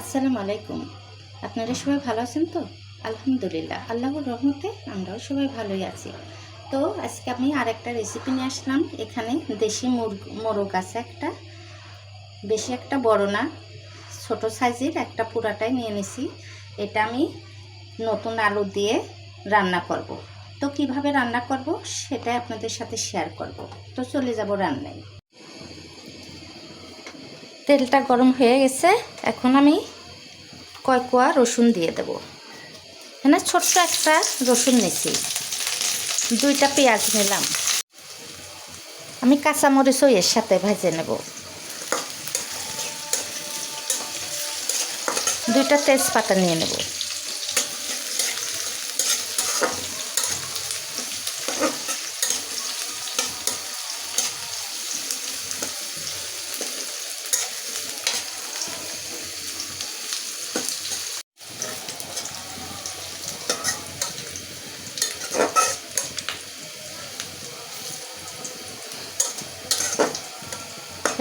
আসসালামু আলাইকুম। আপনারা সবাই ভালো আছেন তো? আলহামদুলিল্লাহ। আল্লাহর রহমতে আমরাও সবাই ভালোই আছি। তো আজকে আমি আরেকটা রেসিপি নিয়ে আসলাম। এখানে দেশি মুরগ, মোরগ আছে একটা। বেশি একটা বড় না, ছোট সাইজের একটা পুরাটাই নিয়ে নিছি। এটা আমি নতুন আলু দিয়ে রান্না করব। তো কীভাবে রান্না করব সেটাই আপনাদের সাথে শেয়ার করব। তো চলে যাব রান্নায়। তেলটা গরম হয়ে গেছে। এখন আমি কয় কোয়া রসুন দিয়ে দেব। এখানে ছোট্ট একটা রসুন নিছি দুইটা পেঁয়াজ নিলাম। আমি কাঁচামরিচও এর সাথে ভেজে নেব। দুইটা তেজপাতা নিয়ে নেব।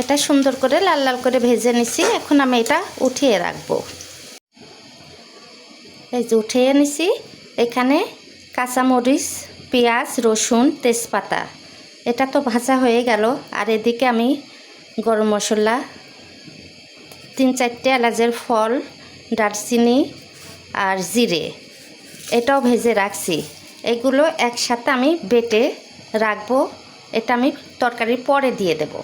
এটা সুন্দর করে লাল লাল করে ভেজে নিছি। এখন আমি এটা উঠিয়ে রাখব। এই যে উঠিয়ে নিছি। এখানে কাঁচামরিচ, পেঁয়াজ, রসুন, তেজপাতা। এটা তো ভাজা হয়ে গেল। আর এদিকে আমি গরম মশলা, তিন চারটে এলাচের ফল, দারচিনি আর জিরে। এটাও ভেজে রাখছি। এগুলো একসাথে আমি বেটে রাখব। এটা আমি তরকারির পরে দিয়ে দেবো।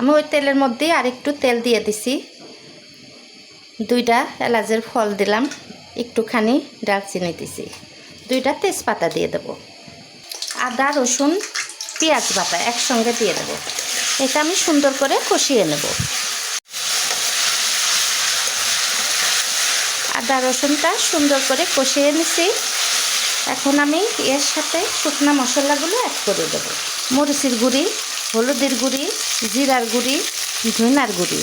আমি ওই তেলের মধ্যে আর একটু তেল দিয়ে দিছি। দুইটা এলাচের ফল দিলাম, একটুখানি ডালচিনি দিছি। দুইটা তেজপাতা দিয়ে দেব। আদা, রসুন, পেঁয়াজ বাটা একসঙ্গে দিয়ে দেব। এটা আমি সুন্দর করে কষিয়ে নেব। আদা, রসুনটা সুন্দর করে কষিয়ে নিছি। এখন আমি এর সাথে শুকনা মশলাগুলো অ্যাড করে দেব। মরিচের গুঁড়ি হলুদের গুঁড়ি, জিরার গুঁড়ি ধনার গুঁড়ি।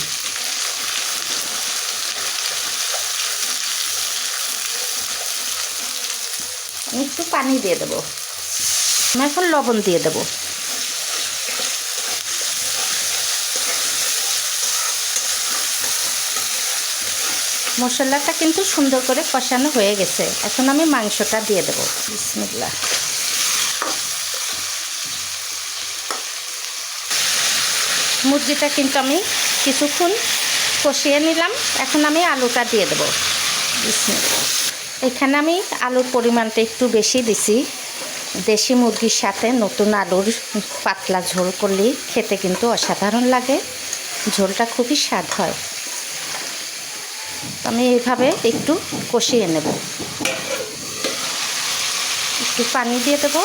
একটু পানি দিয়ে দেবো। আমি এখন লবণ দিয়ে দেবো। মশলাটা কিন্তু সুন্দর করে কষানো হয়ে গেছে। এখন আমি মাংসটা দিয়ে দেবো। বিসমিল্লা মুরগিটা কিন্তু আমি কিছুক্ষণ কষিয়ে নিলাম। এখন আমি আলুটা দিয়ে দেবো। এখানে আমি আলুর পরিমাণটা একটু বেশি দিছি। দেশি মুরগির সাথে নতুন আলুর পাতলা ঝোল করলে খেতে কিন্তু অসাধারণ লাগে। ঝোলটা খুবই স্বাদ হয়। আমি এইভাবে একটু কষিয়ে নেব। একটু পানি দিয়ে দেবো।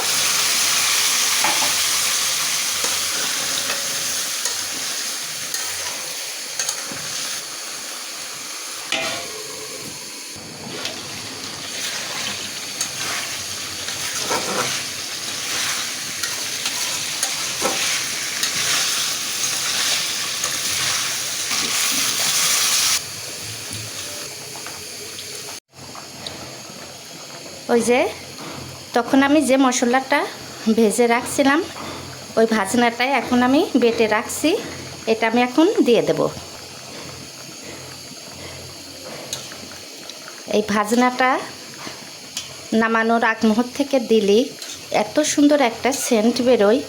ওই যে, তখন আমি যে মশলাটা ভেজে রাখছিলাম, ওই ভাজনাটাই এখন আমি বেটে রাখছি, এটা আমি এখন দিয়ে দেব। এই ভাজনাটা নামানোর আগ মুহূর্ত থেকে দিলি, এত সুন্দর একটা সেন্ট বেরোয়।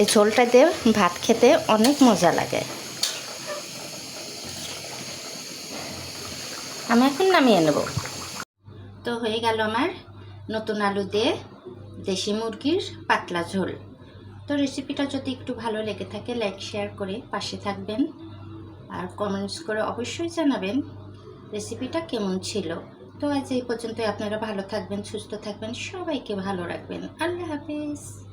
এই ঝোলটা দিয়ে ভাত খেতে অনেক মজা লাগে। আমি এখন নামিয়ে নেব। তো হয়ে গেল আমার নতুন আলু দিয়ে দেশি মুরগির পাতলা ঝোল। তো রেসিপিটা যদি একটু ভালো লেগে থাকে লাইক শেয়ার করে পাশে থাকবেন। আর কমেন্টস করে অবশ্যই জানাবেন রেসিপিটা কেমন ছিল। তো আজ এই পর্যন্ত আপনারা ভালো থাকবেন, সুস্থ থাকবেন, সবাইকে ভালো রাখবেন। আল্লাহ হাফিজ।